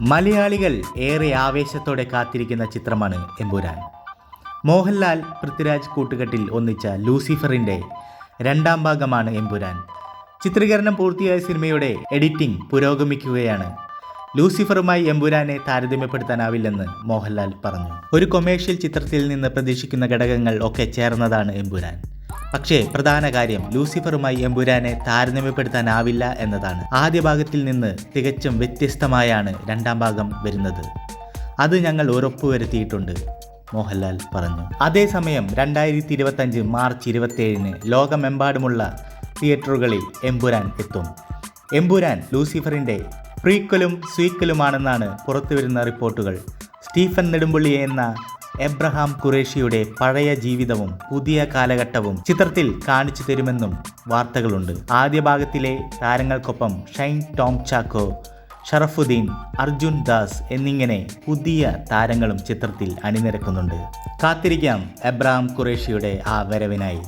മലയാളികൾ ഏറെ ആവേശത്തോടെ കാത്തിരിക്കുന്ന ചിത്രമാണ് എമ്പുരാൻ. മോഹൻലാൽ പൃഥ്വിരാജ് കൂട്ടുകെട്ടിൽ ഒന്നിച്ച ലൂസിഫറിന്റെ രണ്ടാം ഭാഗമാണ് എമ്പുരാൻ. ചിത്രീകരണം പൂർത്തിയായ സിനിമയുടെ എഡിറ്റിംഗ് പുരോഗമിക്കുകയാണ്. ലൂസിഫറുമായി എമ്പുരാനെ താരതമ്യപ്പെടുത്താനാവില്ലെന്ന് മോഹൻലാൽ പറഞ്ഞു. ഒരു കൊമേഴ്ഷ്യൽ ചിത്രത്തിൽ നിന്ന് പ്രതീക്ഷിക്കുന്ന ഘടകങ്ങൾ ഒക്കെ ചേർന്നതാണ് എമ്പുരാൻ. പക്ഷേ പ്രധാന കാര്യം ലൂസിഫറുമായി എമ്പുരാനെ താരതമ്യപ്പെടുത്താനാവില്ല എന്നതാണ്. ആദ്യ ഭാഗത്തിൽ നിന്ന് തികച്ചും വ്യത്യസ്തമായാണ് രണ്ടാം ഭാഗം വരുന്നത്. അത് ഞങ്ങൾ ഉറപ്പുവരുത്തിയിട്ടുണ്ട് മോഹൻലാൽ പറഞ്ഞു. അതേസമയം രണ്ടായിരത്തി ഇരുപത്തഞ്ച് മാർച്ച് ഇരുപത്തേഴിന് ലോകമെമ്പാടുമുള്ള തിയേറ്ററുകളിൽ എമ്പുരാൻ എത്തും. എമ്പുരാൻ ലൂസിഫറിന്റെ പ്രീക്വലും സ്വീക്വലുമാണെന്നാണ് പുറത്തുവരുന്ന റിപ്പോർട്ടുകൾ. സ്റ്റീഫൻ നെടുമ്പുള്ളി എന്ന എബ്രഹാം ഖുറേഷിയുടെ പഴയ ജീവിതവും പുതിയ കാലഘട്ടവും ചിത്രത്തിൽ കാണിച്ചു തരുമെന്നും വാർത്തകളുണ്ട്. ആദ്യ ഭാഗത്തിലെ താരങ്ങൾക്കൊപ്പം ഷൈൻ ടോം ചാക്കോ ഷറഫുദ്ദീൻ അർജുൻ ദാസ് എന്നിങ്ങനെ പുതിയ താരങ്ങളും ചിത്രത്തിൽ അണിനിരക്കുന്നുണ്ട്. കാത്തിരിക്കാം എബ്രഹാം ഖുറേഷിയുടെ ആ വരവിനായി.